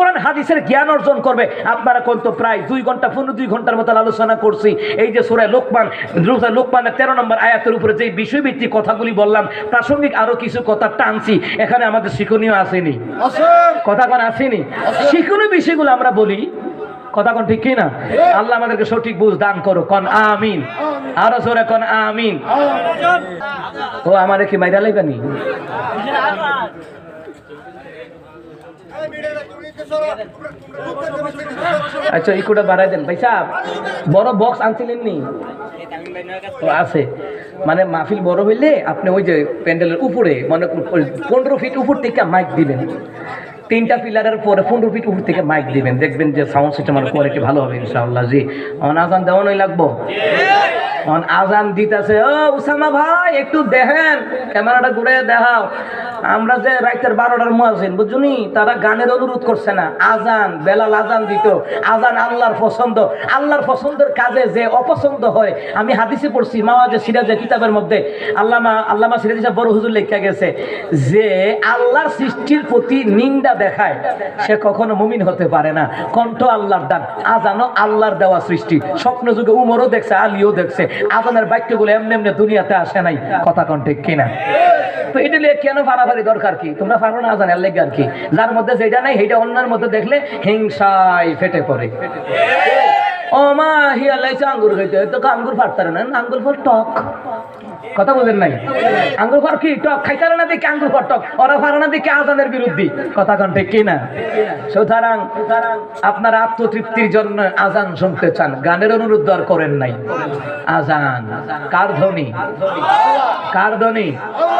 কোরআন হাদিসের জ্ঞান অর্জন করবে। আপনারা কোন তো প্রায় দুই ঘণ্টা পনেরো দুই ঘণ্টার মতো আলোচনা করছি। এই যে সুরায় লোকমান লোকমানের তেরো নম্বর আয়াতের উপরে যে বিষয়ভিত্তিক কথাগুলি বললাম প্রাসঙ্গিক আরও কিছু কথা টানছি। এখানে আমাদের শিক্ষণীয় আসেনি। কথা কোন আসেনি। শিক্ষণীয় বিষয়গুলো আমরা বলি। কথা কোন ঠিক কি না আল্লাহ আমাদেরকে সঠিক বুঝ দান করো কন আমিন। আরও জোরে কন আমিন। ও আমারে কি মাইরা লাইবানি আচ্ছা ইকুটা বাড়াই দেন। ভাই সাহেব, বড় বক্স আনছিলেন নি? আছে। মানে মাহফিল বড় হইলে আপনি ওই যে প্যান্ডেলের উপরে মানে পনেরো ফিট উপর থেকে মাইক দিবেন। তিনটা পিলারের পরে পনেরো ফিট উপর থেকে মাইক দিবেন। দেখবেন যে সাউন্ড সিস্টেম আমার কোয়ালিটি ভালো হবে, ইনশাআল্লাহ। জি। আমার আজান দেওয়ানোই লাগবো? অন আজান দিতেছে। ও, উসামা ভাই, একটু দেখেন। ক্যামেরাটা ঘুরে দেখাও। আমরা যে রাইতের বারোটার মুয়াজিন বুঝুনি তারা গানের অনুরোধ করছে না। আজান, বেলাল আজান দিত। আজান আল্লাহর পছন্দ। আল্লাহর পছন্দের কাজে যে অপছন্দ হয়, আমি হাদিসে পড়ছি, মাওয়াজে সিরাজে, কিতাবের মধ্যে। আল্লামা আল্লামা সিরাজ বড় হুজুর লেখা গেছে যে, আল্লাহর সৃষ্টির প্রতি নিন্দা দেখায়, সে কখনো মুমিন হতে পারে না। কণ্ঠ আল্লাহর দান, আজানও আল্লাহর দেওয়া সৃষ্টি। স্বপ্ন যুগে উমরও দেখছে, আলিও দেখছে। আজানের বাক্যগুলো এমনি এমনি দুনিয়াতে আসে নাই। কথা কণ্ঠে কিনা? তো এটা কেন দরকার কি? তোমরা কি। যার মধ্যে অন্যের মধ্যে দেখলে ফেটে হিয়া আঙ্গুর না? আঙ্গুর টক। কথা বুঝেন নাই? আঙ্গুর কি? টক। না দেখে আঙ্গুর টক? ফারে না দেখে আজানের বিরুদ্ধে। সুতরাং আপনারা আত্মতৃপ্তির জন্য আজান শুনতে চান। গানের অনুরোধ আর করেন নাই। আজান। কার ধ্বনি? কার আহ।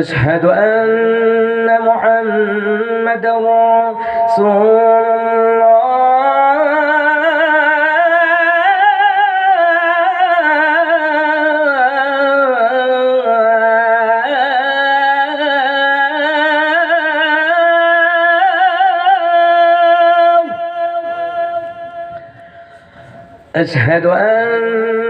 أشهد أن محمد رسول الله. أشهد أن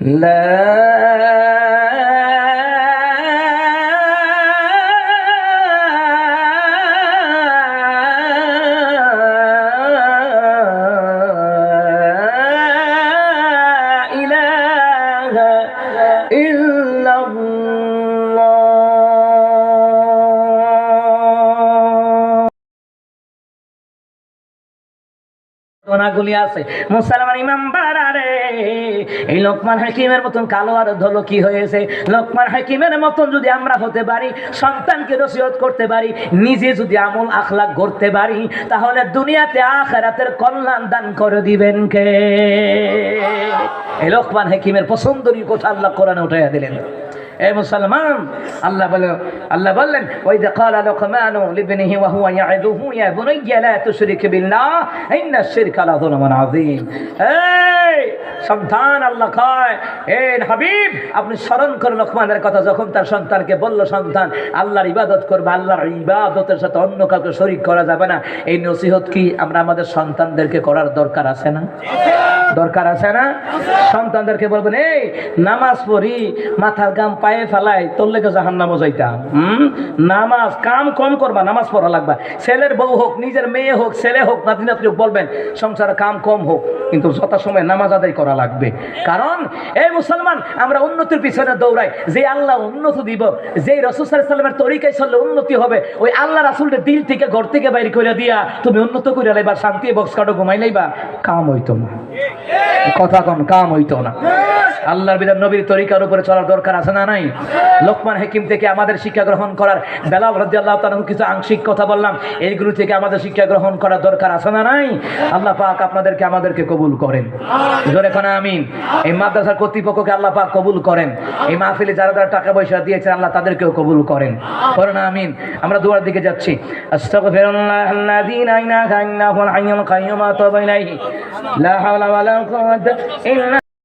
لا ঘটনাগুলি আছে। মুসলমান ইমাম বাড়ারে এই লোকমান হাকিমের মতন কালো আর ধলো কি হয়েছে? লোকমান হাকিমের মতন যদি আমরা হতে পারি, সন্তানকে নসিহত করতে পারি, নিজে যদি আমল আখলাক করতে পারি, তাহলে দুনিয়াতে আখেরাতের কল্যাণ দান করে দিবেন কে? এই লোকমান হাকিমের পছন্দনীয় কথা আল্লাহ কোরআনে উঠাইয়া দিলেন। এ মুসলমান, আল্লাহ বলে, আল্লাহ বললেন ওই দেখাল লোকমান লিবনিহি ওয়া হুয়া ইয়াদুহু ইয়া বুনাইয়া লা তুশরিক বিল্লাহ, ইন্না শিরকা লা যুলমুন আযীম। এই সন্তান আল্লাহ কয়। এ হাবিব, আপনি শরণ করুন লোকমানের কথা, যখন তার সন্তানকে বলল, সন্তান, আল্লাহর ইবাদত করবে, আল্লাহর ইবাদতের সাথে অন্য কাউকে শরিক করা যাবে না। এই নসিহত কি আমরা আমাদের সন্তানদেরকে করার দরকার আছে না? দরকার আছে না? সন্তানদেরকে বলবেন, এই, নামাজ পড়ি, মাথার গাম পায়ে ফেলাই, তোর লেগে জাহান নামও যাইতাম। হুম? নামাজ কাম কম করবা, নামাজ পড়া লাগবা। ছেলের বউ হোক, নিজের মেয়ে হোক, ছেলে হোক নাতি নাতি হোক, বলবেন, সংসারে কাম কম হোক। কিন্তু যথাসময় নামাজ আদায় করা লাগবে। কারণ এই মুসলমান, আমরা উন্নতির পিছনে দৌড়াই। যে আল্লাহ উন্নত দিব যে রসুল সাল্লামের তরিকায় চললে উন্নতি হবে, ওই আল্লাহ রাসুলটা দিল থেকে ঘর থেকে বাইরে করে দিয়া, তুমি উন্নত করে লাইবা, শান্তি বক্স কাটো ঘুমাই লাইবা, কাম হইতো না। কথা কম কাম হইতো না। আল্লাহর বিধান নবীর তরিকার উপরে চলার দরকার আছে না নাই? লোকমান হাকিম থেকে আমাদের শিক্ষা গ্রহণ করার বেলা রাজি আল্লাহ তালু কিছু আংশিক কথা বললাম, এইগুলো থেকে আমাদের শিক্ষা গ্রহণ করার দরকার আছে না নাই? আল্লাহ পাক আপনাদেরকে আমাদেরকে কবুল করেন। জোরে খানা এই মাদ্রাসার কর্তৃপক্ষকে আল্লাহ পাক কবুল করেন। এই মাহফিলে যারা যারা টাকা পয়সা দিয়েছেন, আল্লাহ তাদেরকেও কবুল করেন। করেন আমিন। আমরা দুয়ার দিকে যাচ্ছি। আস্তাগফিরুল্লাহ